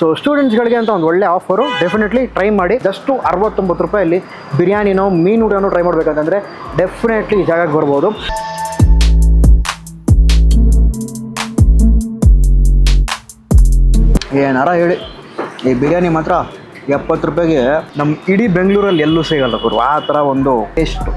So ಸ್ಟೂಡೆಂಟ್ಸ್ಗಳಿಗೆ ಅಂತ ಒಂದು ಒಳ್ಳೆ ಆಫರು ಡೆಫಿನೆಟ್ಲಿ ಟ್ರೈ ಮಾಡಿ. ಜಸ್ಟು ಅರವತ್ತೊಂಬತ್ತು ರೂಪಾಯಲ್ಲಿ ಬಿರಿಯಾನಿನೋ, ಮೀನು ಊಟನೋ ಟ್ರೈ ಮಾಡಬೇಕಂತಂದರೆ ಡೆಫಿನೆಟ್ಲಿ ಈ ಜಾಗಕ್ಕೆ ಬರ್ಬೋದು. ಏನಾರ ಹೇಳಿ. ಈ ಬಿರಿಯಾನಿ ಮಾತ್ರ ಎಪ್ಪತ್ತು ರೂಪಾಯಿಗೆ ನಮ್ಮ ಇಡೀ ಬೆಂಗಳೂರಲ್ಲಿ ಎಲ್ಲೂ ಸಿಗಲ್ಲ ಗುರು. ಆ ಥರ ಒಂದು ಟೇಸ್ಟು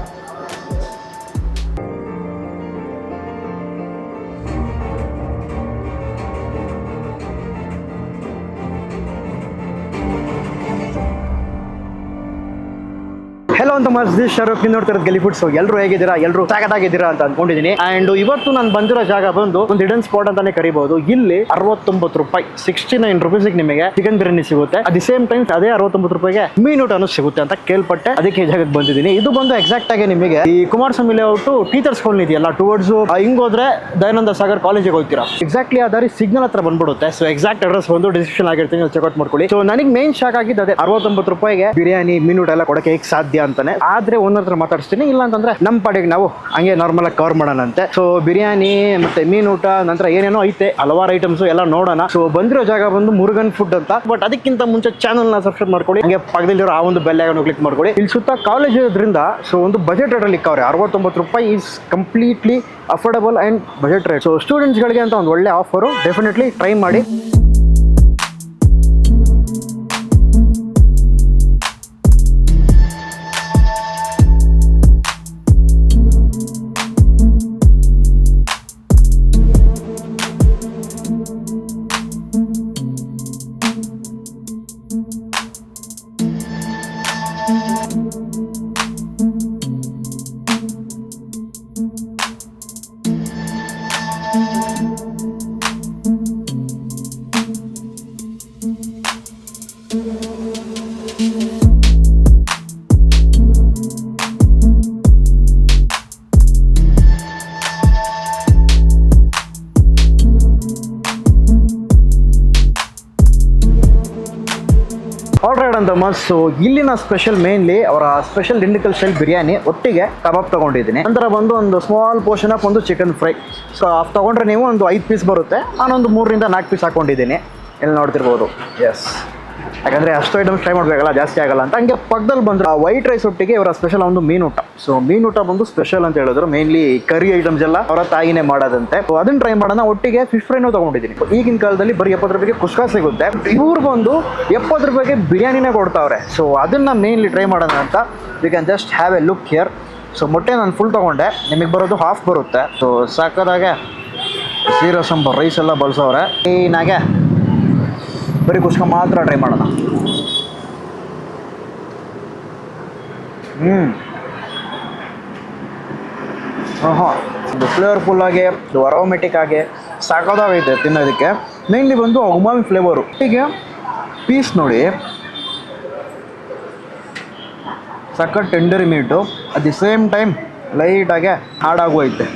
ಅಂತ ಮಸ್ದಿ ಶರಫ್ ನೋಡ್ತಾರೆ ನೋಡ್ತಾ ಇರೋದು ಗೆಲಿ ಫುಡ್ಸ್ ಎಲ್ಲರೂ ಹೇಗಿದ್ದೀರಾ? ಎಲ್ಲರೂ ಸಾಕತ್ತಾಗಿದ್ದೀರಾ ಅಂತ ಅನ್ಕೊಂಡಿದ್ದೀನಿ ಅಂಡ್ ಇವತ್ತು ನಾನು ಬಂದಿರೋ ಜಾಗ ಬಂದು ಒಂದು ಹಿಡನ್ ಸ್ಪಾಟ್ ಅಂತಾನೆ ಕರಿಬಹುದು. ಇಲ್ಲಿ ಅರವತ್ತೊಂಬತ್ತು ರೂಪಾಯಿ ಸಿಕ್ಸ್ಟಿ ನೈನ್ ರುಪೀಸ್ ನಿಮಗೆ ಚಿಕನ್ ಬಿರಿಯಾನಿ ಸಿಗುತ್ತೆ. ಅಟ್ ದಿ ಸೇಮ್ ಟೈಮ್ ಅದೇ ಅರವತ್ತೊಂಬತ್ತು ರೂಪಾಯಿಗೆ ಮೀನು ಊಟನೂ ಸಿಗುತ್ತೆ ಅಂತ ಕೇಳ್ಪಟ್ಟೆ. ಅದಕ್ಕೆ ಜಾಗಕ್ಕೆ ಬಂದಿದ್ದೀನಿ ಇದು ಬಂದು ಎಕ್ಸಾಕ್ಟ್ ಆಗಿ ನಿಮಗೆ ಈ ಕುಮಾರಸ್ವಾಮಿ ಲೇಔಟ್ ಟೀಚರ್ಸ್ ಕಾಲೋನಿ ಇದೆಯಲ್ಲ ಟುವರ್ಡ್ಸ್ ಹಿಂಗೋದ್ರೆ ದಯಾನಂದ ಸಾಗರ್ ಕಾಲೇಜಿಗೆ ಹೋಗ್ತೀರಾ? ಎಕ್ಸಾಕ್ಟ್ಲಿ ಆ ದಾರಿ ಸಿಗ್ನಲ್ ಹತ್ರ ಬಂದ್ಬಿಡುತ್ತೆ. ಸೊ ಎಕ್ಸಾಕ್ಟ್ ಅಡ್ರೆಸ್ ಬಂದು ಡಿಸ್ಕ್ರಿಪ್ಷನ್ ಆಗಿರ್ತೀನಿ ಚೆಕ್ಔಟ್ ಮಾಡ್ಕೊಳ್ಳಿ. ಸೊ ನನಗೆ ಮೇನ್ ಶಾಕ್ ಆಗಿದ್ದು ಅದೇ, ಅರವತ್ತೊಂಬತ್ತು ರೂಪಾಯಿಗೆ ಬಿರಿಯಾನಿ ಮೀನು ಊಟ ಎಲ್ಲ ಕೊಡಕ್ಕೆ ಹೇಗೆ ಸಾಧ್ಯ ಅಂತಾನೆ. ಆದ್ರೆ ಓನರ್ ಹತ್ರ ಮಾತಾಡಿಸ್ತೀನಿ ಇಲ್ಲ ಅಂತಂದ್ರೆ ನಮ್ಮ ಪಾಡಿಗೆ ನಾವು ಹಂಗೆ ನಾರ್ಮಲ್ ಆಗಿ ಕವರ್ ಮಾಡೋಣಂತೆ. ಸೊ ಬಿರಿಯಾನಿ ಮತ್ತೆ ಮೀನು ಊಟ, ನಂತರ ಏನೇನೋ ಐತೆ, ಹಲವಾರು ಐಟಮ್ಸ್ ಎಲ್ಲ ನೋಡೋಣ. ಸೊ ಬಂದಿರೋ ಜಾಗ ಬಂದು ಮುರುಗನ್ ಫುಡ್ ಅಂತ. ಬಟ್ ಅದಕ್ಕಿಂತ ಮುಂಚೆ ಚಾನಲ್ನ ಸಬ್ಸ್ಕ್ರೈಬ್ ಮಾಡ್ಕೊಳ್ಳಿ. ಹಂಗೆ ಪಕ್ಕದಲ್ಲಿರೋ ಆ ಒಂದು ಬೆಲ್ ಐಕನ್ ಕ್ಲಿಕ್ ಮಾಡ್ಕೊಳ್ಳಿ. ಇಲ್ಲಿ ಸುತ್ತ ಕಾಲೇಜ್ ಇರೋದ್ರಿಂದ ಸೊ ಒಂದು ಬಜೆಟ್ ರೇಟ್ ಅಲ್ಲಿ ಇಕ್ಕವ್ರೆ. ಅರವತ್ತೊಂಬತ್ತು ರೂಪಾಯಿ is completely affordable and budget rate so ಸ್ಟೂಡೆಂಟ್ಸ್ಗಳಿಗೆ ಅಂತ ಒಂದು ಒಳ್ಳೆ ಆಫರು ಡೆಫಿನೆಟ್ಲಿ ಟ್ರೈ ಮಾಡಿ. ಅಂತ ಸೊ ಇಲ್ಲಿನ ಸ್ಪೆಷಲ್ ಮೇನ್ಲಿ ಅವರ ಸ್ಪೆಷಲ್ ಡಿಂಡಿಕಲ್ ಸ್ಟೈಲ್ ಬಿರಿಯಾನಿ ಒಟ್ಟಿಗೆ ಕಬಾಬ್ ತಗೊಂಡಿದ್ದೀನಿ. ನಂತರ ಬಂದು ಒಂದು ಸ್ಮಾಲ್ ಪೋರ್ಷನ್ ಆಫ್ ಒಂದು ಚಿಕನ್ ಫ್ರೈ ಸೊ ಅದು ತಗೊಂಡ್ರೆ ನೀವು ಒಂದು ಐದು ಪೀಸ್ ಬರುತ್ತೆ. ನಾನೊಂದು ಮೂರರಿಂದ ನಾಲ್ಕು ಪೀಸ್ ಹಾಕೊಂಡಿದ್ದೀನಿ. ಇಲ್ಲಿ ನೋಡ್ತಿರ್ಬೋದು? ಎಸ್ ಯಾಕಂದರೆ ಅಷ್ಟು ಐಟಮ್ಸ್ ಟ್ರೈ ಮಾಡಬೇಕಲ್ಲ ಜಾಸ್ತಿ ಆಗಲ್ಲ ಅಂತ. ಹಂಗೆ ಪಕ್ಕದಲ್ಲಿ ಬಂದ್ರೆ ಆ ವೈಟ್ ರೈಸ್ ಒಟ್ಟಿಗೆ ಇವರ ಸ್ಪೆಷಲ್ ಒಂದು ಮೀನು ಊಟ. ಸೊ ಮೀನು ಊಟ ಬಂದು ಸ್ಪೆಷಲ್ ಅಂತ ಹೇಳಿದ್ರು. ಮೇನ್ಲಿ ಕರಿ ಐಟಮ್ಸ್ ಎಲ್ಲ ಅವರ ತಾಯಿನೇ ಮಾಡೋದಂತೆ. ಸೊ ಅದನ್ನ ಟ್ರೈ ಮಾಡೋಣ. ಒಟ್ಟಿಗೆ ಫಿಶ್ ಫ್ರೈನೂ ತಗೊಂಡಿದ್ದೀನಿ. ಈಗಿನ ಕಾಲದಲ್ಲಿ ಬರೀ ಎಪ್ಪತ್ತು ರೂಪಾಯಿಗೆ ಕುಷ್ಕಾ ಸಿಗುತ್ತೆ. ಇವ್ರು ಬಂದು ಎಪ್ಪತ್ತು ರೂಪಾಯಿಗೆ ಬಿರಿಯಾನಿನೇ ಕೊಡ್ತಾವ್ರೆ. ಸೊ ಅದನ್ನ ಮೇನ್ಲಿ ಟ್ರೈ ಮಾಡೋಣ ಅಂತ. We can just have a look here so ಮೊಟ್ಟೆ ನಾನು ಫುಲ್ ತೊಗೊಂಡೆ. ನಿಮಗೆ ಬರೋದು ಹಾಫ್ ಬರುತ್ತೆ. ಸೊ ಸಾಕದಾಗೆ ಸೀರಾ ರೈಸ್ ಎಲ್ಲ ಬಳಸೋರೆ ಏನಾಗೆ ಬರೀ ಮಾತ್ರ ಟ್ರೈ ಮಾಡೋಣ. ಹ್ಞೂ ಹಾಂ ಇದು ಫ್ಲೇವರ್ಫುಲ್ ಆಗಿ ಅರೋಮೆಟಿಕ್ ಆಗಿ ಸಾಕೋದಾಗೈತೆ ತಿನ್ನೋದಕ್ಕೆ. ಮೇನ್ಲಿ ಬಂದು ಉಮಾಮಿ ಫ್ಲೇವರು ಈಗ ಪೀಸ್ ನೋಡಿ. ಸಖತ್ ಟೆಂಡರಿ meat at the same time ಲೈಟಾಗೆ ಹಾಡಾಗೋಯ್ತೆ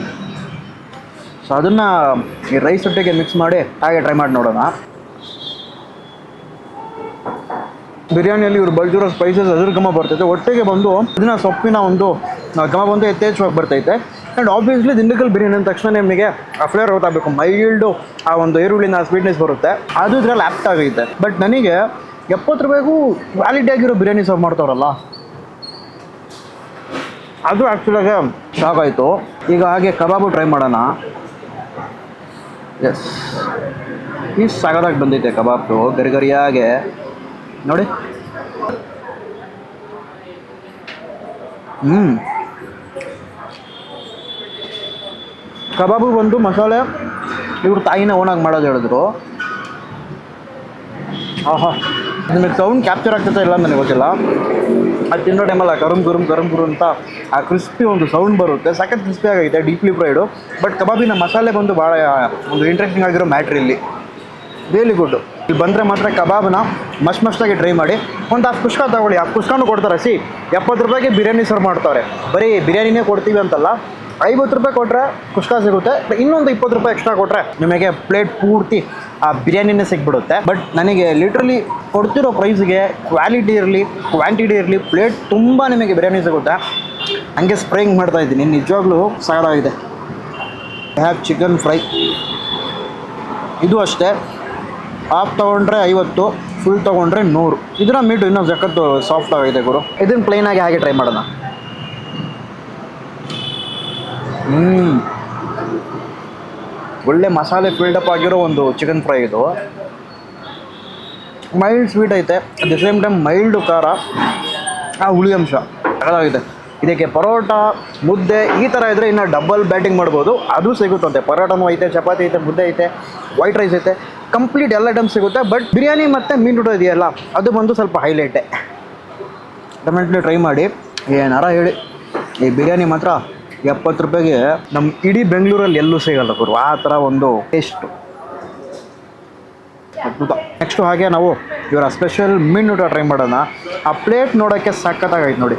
ಸೊ ಅದನ್ನು ಈ ರೈಸ್ ಒಟ್ಟಿಗೆ ಮಿಕ್ಸ್ ಮಾಡಿ, ಹಾಗೆ ಟ್ರೈ ಮಾಡಿ ನೋಡೋಣ. ಬಿರಿಯಾನಿಯಲ್ಲಿ ಇವರು ಬಳಸಿರೋ ಸ್ಪೈಸಸ್ ಅದ್ರ ಘಮ ಬರ್ತೈತೆ. ಒಟ್ಟಿಗೆ ಬಂದು ಇದನ್ನ ಸೊಪ್ಪಿನ ಒಂದು ಗಮ ಬಂದು ಯಥೇಚ್ಛವಾಗಿ ಬರ್ತೈತೆ. ಆ್ಯಂಡ್ ಆಬ್ವಿಯಸ್ಲಿ ದಿಂಡಿಕಲ್ ಬಿರಿಯಾನಿ ಅಂದ ತಕ್ಷಣ ನಿಮಗೆ ಆ ಫ್ಲೇವರ್ ಗೊತ್ತಾಗಬೇಕು. ಮೈಲ್ಡು ಆ ಒಂದು ಈರುಳ್ಳಿನ ಸ್ವೀಟ್ನೆಸ್ ಬರುತ್ತೆ. ಅದು ಇದ್ರಲ್ಲಿ ಆ್ಯಪ್ಟ್ ಆಗೈತೆ ಬಟ್ ನನಗೆ ಎಪ್ಪತ್ತು ರೂಪಾಯಿಗೂ ಕ್ವಾಲಿಟಿ ಆಗಿರೋ ಬಿರಿಯಾನಿ ಸರ್ವ್ ಮಾಡ್ತಾರಲ್ಲ ಅದು ಆ್ಯಕ್ಚುಲಾಗೆ ಶಾಕ್ ಆಯಿತು. ಈಗ ಹಾಗೆ ಕಬಾಬು ಟ್ರೈ ಮಾಡೋಣ. ಎಸ್ ಈ ಸಾಗದಾಗಿ ಬಂದೈತೆ ಕಬಾಬು ಗರಿ ಗರಿಯಾಗೆ ನೋಡಿ. ಹ್ಞೂ ಕಬಾಬು ಬಂದು ಮಸಾಲೆ ಇವ್ರ ತಾಯಿನ ಓನಾಗಿ ಮಾಡೋದು ಹೇಳಿದ್ರು. ಆಹಾ. ನಿಮಗೆ ಸೌಂಡ್ ಕ್ಯಾಪ್ಚರ್ ಆಗ್ತೈತೆ ಇಲ್ಲ ನನಗೆ ಗೊತ್ತಿಲ್ಲ. ಅದು ತಿನ್ನೋ ಟೈಮಲ್ಲ ಗರಂ ಗರಂ ಗರಂ ಗುರು ಅಂತ ಆ ಕ್ರಿಸ್ಪಿ ಒಂದು ಸೌಂಡ್ ಬರುತ್ತೆ. ಸಖತ್ ಕ್ರಿಸ್ಪಿ ಆಗೈತೆ ಡೀಪ್ಲಿ ಫ್ರೈಡು ಬಟ್ ಕಬಾಬಿನ ಮಸಾಲೆ ಬಂದು ಭಾಳ ಒಂದು ಇಂಟ್ರೆಸ್ಟಿಂಗ್ ಆಗಿರೋ ಮ್ಯಾಟ್ರ್ ಇಲ್ಲಿ. ರಿಯಲಿ ಗುಡ್ ಇಲ್ಲಿ ಬಂದರೆ ಮಾತ್ರ ಕಬಾಬ್ನ ಮಸ್ ಮಸ್ತಾಗಿ ಟ್ರೈ ಮಾಡಿ. ಒಂದು ಹತ್ತು ಕುಷ್ಕ ತಗೊಳ್ಳಿ. ಆ ಕುಷ್ಕಾನು ಕೊಡ್ತಾರೆ. ಸಿ, ಎಪ್ಪತ್ತು ರೂಪಾಯಿಗೆ ಬಿರಿಯಾನಿ ಸರ್ವ್ ಮಾಡ್ತಾರೆ. ಬರೀ ಬಿರಿಯಾನಿನೇ ಕೊಡ್ತೀವಿ ಅಂತಲ್ಲ. ಐವತ್ತು ರೂಪಾಯಿ ಕೊಟ್ಟರೆ ಕುಷ್ಕ ಸಿಗುತ್ತೆ. ಇನ್ನೊಂದು ಇಪ್ಪತ್ತು ರೂಪಾಯಿ ಎಕ್ಸ್ಟ್ರಾ ಕೊಟ್ಟರೆ ನಿಮಗೆ ಪ್ಲೇಟ್ ಪೂರ್ತಿ ಆ ಬಿರಿಯಾನಿನೇ ಸಿಕ್ಬಿಡುತ್ತೆ ಬಟ್ ನನಗೆ ಲಿಟ್ರಲಿ ಕೊಡ್ತಿರೋ ಪ್ರೈಸ್ಗೆ ಕ್ವಾಲಿಟಿ ಇರಲಿ ಕ್ವಾಂಟಿಟಿ ಇರಲಿ ಪ್ಲೇಟ್ ತುಂಬ ನಿಮಗೆ ಬಿರಿಯಾನಿ ಸಿಗುತ್ತೆ. ಹಂಗೆ ಸ್ಪ್ರೇಯಿಂಗ್ ಮಾಡ್ತಾ ಇದ್ದೀನಿ. ನಿಜವಾಗ್ಲೂ ಸಾಕಾಗಿದೆ. ಹ್ಯಾವ್ ಚಿಕನ್ ಫ್ರೈ ಇದು ಅಷ್ಟೇ. ಹಾಫ್ ತೊಗೊಂಡ್ರೆ ಐವತ್ತು ಫುಲ್ ತೊಗೊಂಡ್ರೆ ನೂರು. ಇದರ ಮೀಟು ಇನ್ನೊಂದು ಜಕ್ಕತ್ತು ಸಾಫ್ಟ್ ಆಗಿದೆ ಗುರು. ಇದನ್ನ ಆಗಿ ಹಾಗೆ ಟ್ರೈ ಮಾಡೋಣ. ಹ್ಞೂ ಒಳ್ಳೆ ಮಸಾಲೆ ಫಿಲ್ಡಪ್ ಆಗಿರೋ ಒಂದು ಚಿಕನ್ ಫ್ರೈ ಇದು. ಮೈಲ್ಡ್ ಸ್ವೀಟ್ ಐತೆ. At the same time mild ಖಾರ. ಆ ಹುಳಿ ಅಂಶ. ಅದಾಗಿದೆ ಇದಕ್ಕೆ ಪರೋಟ ಮುದ್ದೆ ಈ ಥರ ಇದ್ದರೆ ಇನ್ನು ಡಬಲ್ ಬ್ಯಾಟಿಂಗ್ ಮಾಡ್ಬೋದು. ಅದು ಸಿಗುತ್ತಂತೆ. ಪರೋಟನೂ ಐತೆ ಚಪಾತಿ ಐತೆ ಮುದ್ದೆ ಐತೆ ವೈಟ್ ರೈಸ್ ಐತೆ. ಕಂಪ್ಲೀಟ್ ಎಲ್ಲ ಐಟಮ್ ಸಿಗುತ್ತೆ. ಬಟ್ ಬಿರಿಯಾನಿ ಮತ್ತು ಮೀನು ಊಟ ಇದೆಯಲ್ಲ, ಅದು ಬಂದು ಸ್ವಲ್ಪ ಹೈಲೈಟೆ ಡೆಫಿನೆಟ್ಲಿ ಟ್ರೈ ಮಾಡಿ. ಏನಾರ ಹೇಳಿ. ಈ ಬಿರಿಯಾನಿ ಮಾತ್ರ ಎಪ್ಪತ್ತು ರೂಪಾಯಿಗೆ ನಮ್ಮ ಇಡೀ ಬೆಂಗಳೂರಲ್ಲಿ ಎಲ್ಲೂ ಸಿಗಲ್ಲ ಗುರು. ಆ ಥರ ಒಂದು ಟೇಸ್ಟು ಅದ್ಭುತ. ನೆಕ್ಸ್ಟು ಹಾಗೆ ನಾವು ಇವರ ಸ್ಪೆಷಲ್ ಮೀನು ಊಟ ಟ್ರೈ ಮಾಡೋಣ. ಆ ಪ್ಲೇಟ್ ನೋಡೋಕ್ಕೆ ಸಖತ್ತಾಗೈತೆ ನೋಡಿ.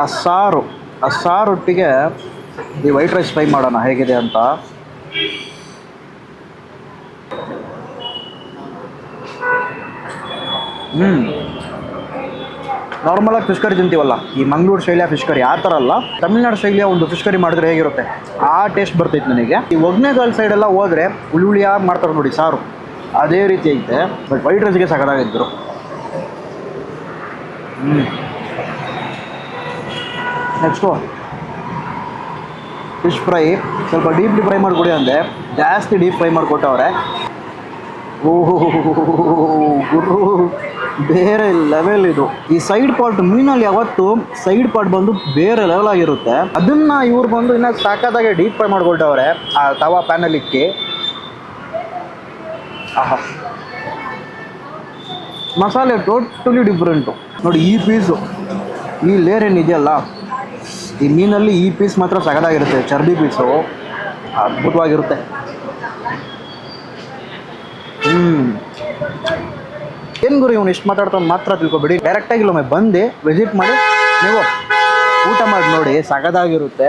ಆ ಸಾರು ಆ ಸಾರು ಒಟ್ಟಿಗೆ ಈ ವೈಟ್ ರೈಸ್ ಟ್ರೈ ಮಾಡೋಣ ಹೇಗಿದೆ ಅಂತ. ಹ್ಞೂ ನಾರ್ಮಲಾಗಿ ಫಿಶ್ ಕರಿ ತಿಂತೀವಲ್ಲ, ಈ ಮಂಗಳೂರು ಶೈಲಿಯ ಫಿಶ್ ಕರಿ ಆ ಥರ ಅಲ್ಲ, ತಮಿಳ್ನಾಡು ಶೈಲಿಯ ಒಂದು ಫಿಶ್ ಕರಿ ಮಾಡಿದ್ರೆ ಹೇಗಿರುತ್ತೆ? ಆ ಟೇಸ್ಟ್ ಬರ್ತೈತೆ ನನಗೆ. ಈ ಒಗ್ನೇಗಾಲ್ ಸೈಡೆಲ್ಲ ಹೋದ್ರೆ ಹುಳಿ ಹುಳಿಯಾಗಿ ಮಾಡ್ತಾರೆ ನೋಡಿ ಸಾರು. ಅದೇ ರೀತಿ ಐತೆ ಬಟ್ ವೈಟ್ ರೈಸ್ಗೆ ಸಕದಾಗಿದ್ದರು ಹ್ಞೂ ನೆಕ್ಸ್ಟು ಫಿಶ್ ಫ್ರೈ ಸ್ವಲ್ಪ ಡೀಪ್ ಫ್ರೈ ಮಾಡಿಕೊಡಿ ಅಂದೆ ಜಾಸ್ತಿ ಡೀಪ್ ಫ್ರೈ ಮಾಡಿಕೊಟ್ಟವ್ರೆ ಗುರು, ಬೇರೆ ಲೆವೆಲ್ ಇದು. ಈ ಸೈಡ್ ಪಾರ್ಟ್ ಮೀನಲ್ಲಿ ಯಾವತ್ತು ಸೈಡ್ ಪಾರ್ಟ್ ಬಂದು ಬೇರೆ ಲೆವೆಲ್ ಆಗಿರುತ್ತೆ. ಅದನ್ನ ಇವ್ರು ಬಂದು ಇನ್ನ ಸಾಕಾದಾಗೆ ಡೀಪ್ ಫ್ರೈ ಮಾಡ್ಕೊಳ್ತವ್ರೆ. ಆ ತವಾ ಪ್ಯಾನಲ್ ಇಕ್ಕಿ. ಆಹಾ. ಮಸಾಲೆ ಟೋಟಲಿ ಡಿಫ್ರೆಂಟು ನೋಡಿ, ಈ ಪೀಸು ಈ ಲೇರ್ ಏನಿದೆಯಲ್ಲ ಈ ಮೀನಲ್ಲಿ ಈ ಪೀಸ್ ಮಾತ್ರ ಸಗದಾಗಿರುತ್ತೆ ಚರ್ಬಿ ಪೀಸು ಅದ್ಭುತವಾಗಿರುತ್ತೆ. ಹ್ಮ್. ಏನು ಗುರು ಇವನು ಇಷ್ಟು ಮಾತಾಡ್ತಾನೆ ಮಾತ್ರ ತಿಳ್ಕೊಬೇಡಿ. ಡೈರೆಕ್ಟಾಗಿ ಇಲ್ಲೊಮ್ಮೆ ಬಂದು ವಿಸಿಟ್ ಮಾಡಿ, ನೀವು ಊಟ ಮಾಡಿ ನೋಡಿ, ಸಗದಾಗಿರುತ್ತೆ.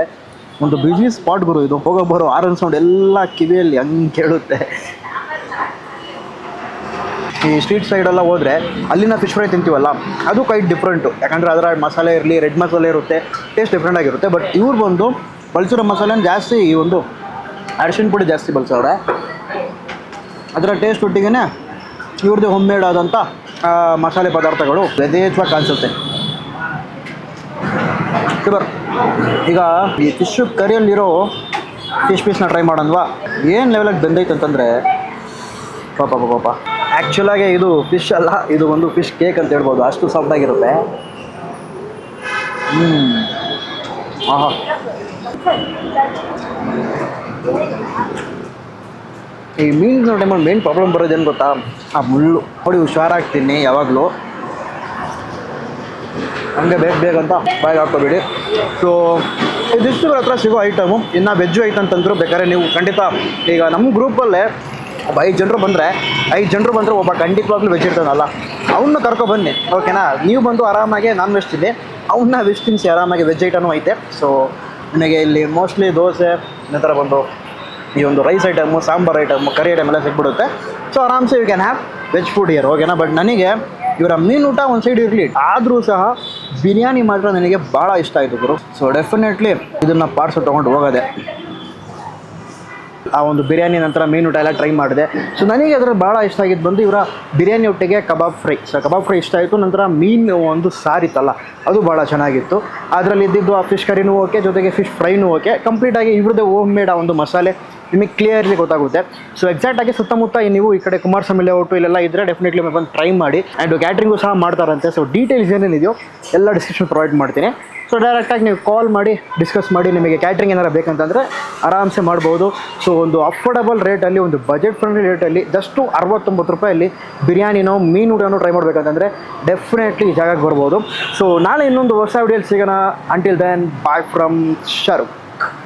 ಒಂದು ಬ್ಯುಸಿ ಸ್ಪಾಟ್ ಗುರು ಇದು. ಹೋಗೋ ಬರೋ ಆರನ್ ಸೌಂಡ್ ಎಲ್ಲ ಕಿವಿಯಲ್ಲಿ ಹಂಗೆ ಕೇಳುತ್ತೆ. ಈ ಸ್ಟ್ರೀಟ್ ಸೈಡೆಲ್ಲ ಹೋದರೆ ಅಲ್ಲಿನ ಫಿಶ್ ಫ್ರೈ ತಿಂತೀವಲ್ಲ, ಅದು ಕೈಟ್ ಡಿಫ್ರೆಂಟು ಯಾಕಂದರೆ ಅದರ ಮಸಾಲೆ ಇರಲಿ ರೆಡ್ ಮಸಾಲೆ ಇರುತ್ತೆ ಟೇಸ್ಟ್ ಡಿಫ್ರೆಂಟ್ ಆಗಿರುತ್ತೆ. ಬಟ್ ಇವ್ರು ಬಂದು, ಬಳಸಿರೋ ಮಸಾಲೆನ ಜಾಸ್ತಿ ಈ ಒಂದು ಅರಿಶಿನ ಪುಡಿ ಜಾಸ್ತಿ ಬಳಸವ್ರೆ. ಅದರ ಟೇಸ್ಟ್ ಒಟ್ಟಿಗೆ ಇವ್ರದ್ದು ಹೋಮ್ ಮೇಡ್ ಆದಂಥ ಮಸಾಲೆ ಪದಾರ್ಥಗಳು ಯಥೇಚ್ಛವಾಗಿ ಕಾಣಿಸುತ್ತೆ. ಈಗ ಈ ಫಿಶ್ ಕರಿಯಲ್ಲಿರೋ ಫಿಶ್ ಪೀಸ್ನ ಟ್ರೈ ಮಾಡೋಣವಾ ಏನು ಲೆವೆಲಾಗಿ ಬೆಂದೈತೆ ಅಂತಂದರೆ, ಪಾಪ ಪಾಪ ಪಾಪ. ಆ್ಯಕ್ಚುಲಾಗೆ ಇದು ಫಿಶ್ ಅಲ್ಲ, ಇದು ಒಂದು ಫಿಶ್ ಕೇಕ್ ಅಂತ ಹೇಳ್ಬೋದು. ಅಷ್ಟು ಸಾಫ್ಟಾಗಿರುತ್ತೆ ಹ್ಞೂ ಆಹಾ. ಈ ಮೀನಿನ ಟೈಮಲ್ಲಿ ಮೇನ್ ಪ್ರಾಬ್ಲಮ್ ಬರೋದೇನು ಗೊತ್ತಾ? ಆ ಮುಳ್ಳು ನೋಡಿ ಹುಷಾರಾಗ್ತೀನಿ ಯಾವಾಗಲೂ. ಹಂಗೆ ಬೇಗ ಬೇಗ ಅಂತ ಬಾಯಿಗೆ ಹಾಕೋಬೇಡಿ ಸೊ ಇದಿಷ್ಟು ಹತ್ರ ಸಿಗೋ ಐಟಮು ಇನ್ನು ವೆಜ್ಜು ಐಟಮ್ ಅಂತಂದ್ರು ಬೇಕಾದ್ರೆ ನೀವು ಖಂಡಿತ ಈಗ ನಮ್ಮ ಗ್ರೂಪಲ್ಲೇ ಒಬ್ಬ ಐದು ಜನರು ಬಂದರೆ, ಐದು ಜನರು ಬಂದರೆ ಒಬ್ಬ ಖಂಡಿತವಾಗ್ಲೂ ವೆಜ್ ಇರ್ತಾನಲ್ಲ ಅವನ್ನ ಕರ್ಕೊ ಬನ್ನಿ ಓಕೆನಾ ನೀವು ಬಂದು ಆರಾಮಾಗಿ ನಾನ್ ವೆಜ್ ತಿನ್ನಿ ಅವನ್ನ ವೆಜ್ ತಿನ್ನಿಸಿ ಆರಾಮಾಗಿ ವೆಜ್ ಐಟಮು ಐತೆ. ಸೊ ನನಗೆ ಇಲ್ಲಿ ಮೋಸ್ಟ್ಲಿ ದೋಸೆ ನಂತರ ಬಂದು ಈ ಒಂದು rice item sambar item curry item ಎಲ್ಲ ಸಿಕ್ಬಿಡುತ್ತೆ. ಸೊ ಆರಾಮ್ಸೆ you can have veg food here ಓಕೆನಾ ಬಟ್ ನನಗೆ ಇವರ ಮೀನು ಊಟ ಒಂದು ಸೈಡ್ ಇರಲಿ. ಆದರೂ ಸಹ ಬಿರಿಯಾನಿ ಮಾತ್ರ ನನಗೆ ಭಾಳ ಇಷ್ಟ ಆಯಿತು ಗುರು. ಸೊ ಡೆಫಿನೆಟ್ಲಿ ಇದನ್ನು ಪಾರ್ಸಲ್ ತೊಗೊಂಡು ಹೋಗೋದೆ. ಆ ಒಂದು ಬಿರಿಯಾನಿ ನಂತರ ಮೀನು ಊಟ ಎಲ್ಲ ಟ್ರೈ ಮಾಡಿದೆ. ಸೊ ನನಗೆ ಅದರ ಭಾಳ ಇಷ್ಟ ಆಗಿದ್ದು ಬಂದು ಇವರ ಬಿರಿಯಾನಿ ಒಟ್ಟಿಗೆ kebab fry. So kebab fry ಇಷ್ಟ ಆಯಿತು, ನಂತರ ಮೀನು ಒಂದು ಸಾರಿತ್ತಲ್ಲ ಅದು ಭಾಳ ಚೆನ್ನಾಗಿತ್ತು. ಅದರಲ್ಲಿ ಇದ್ದಿದ್ದು ಆ ಫಿಶ್ ಕರಿನೂ ಓಕೆ ಜೊತೆಗೆ ಫಿಶ್ ಫ್ರೈನೂ ಓಕೆ ಕಂಪ್ಲೀಟಾಗಿ ಇವ್ರದ್ದೇ ಹೋಮ್ ಮೇಡ್ ಆ ಒಂದು ಮಸಾಲೆ. ನಿಮಗೆ ಕ್ಲಿಯರ್ಲಿ ಗೊತ್ತಾಗುತ್ತೆ. ಸೊ ಎಕ್ಸಾಕ್ಟಾಗಿ ಸುತ್ತಮುತ್ತ ಈ ನೀವು ಈ ಕಡೆ ಕುಮಾರಸ್ವಾಮಿ ಲೇಔಟು ಇಲ್ಲೆಲ್ಲ ಇದ್ದರೆ ಡೆಫಿನೆಟ್ಲಿ ಬಂದು ಟ್ರೈ ಮಾಡಿ. ಆ್ಯಂಡ್ ಕ್ಯಾಟ್ರಿಂಗು ಸಹ ಮಾಡ್ತಾರಂತೆ. ಸೊ ಡೀಟೇಲ್ಸ್ ಏನೇನಿದೆಯೋ ಎಲ್ಲ ಡಿಸ್ಕ್ರಿಪ್ಷನ್ ಪ್ರೊವೈಡ್ ಮಾಡ್ತೀನಿ. ಸೊ ಡೈರೆಕ್ಟಾಗಿ ನೀವು ಕಾಲ್ ಮಾಡಿ ಡಿಸ್ಕಸ್ ಮಾಡಿ ನಿಮಗೆ ಕ್ಯಾಟ್ರಿಂಗ್ ಏನಾರು ಬೇಕಂತಂದರೆ ಆರಾಮ್ಸೆ ಮಾಡ್ಬೋದು. ಸೊ ಒಂದು ಅಫೋರ್ಡಬಲ್ ರೇಟಲ್ಲಿ ಒಂದು ಬಜೆಟ್ ಫ್ರೆಂಡ್ಲಿ ರೇಟಲ್ಲಿ ಜಸ್ಟು ಅರವತ್ತೊಂಬತ್ತು ರೂಪಾಯಲ್ಲಿ ಬಿರಿಯಾನಿನೋ, ಮೀನು ಊಟನೋ ಟ್ರೈ ಮಾಡಬೇಕಂತಂದರೆ ಡೆಫಿನೆಟ್ಲಿ ಈ ಜಾಗಕ್ಕೆ ಬರ್ಬೋದು. ಸೊ ನಾಳೆ ಇನ್ನೊಂದು ಹೊಸ ವಿಡಿಯೋಲಿ ಸಿಗೋಣ. Until then bye from Sharu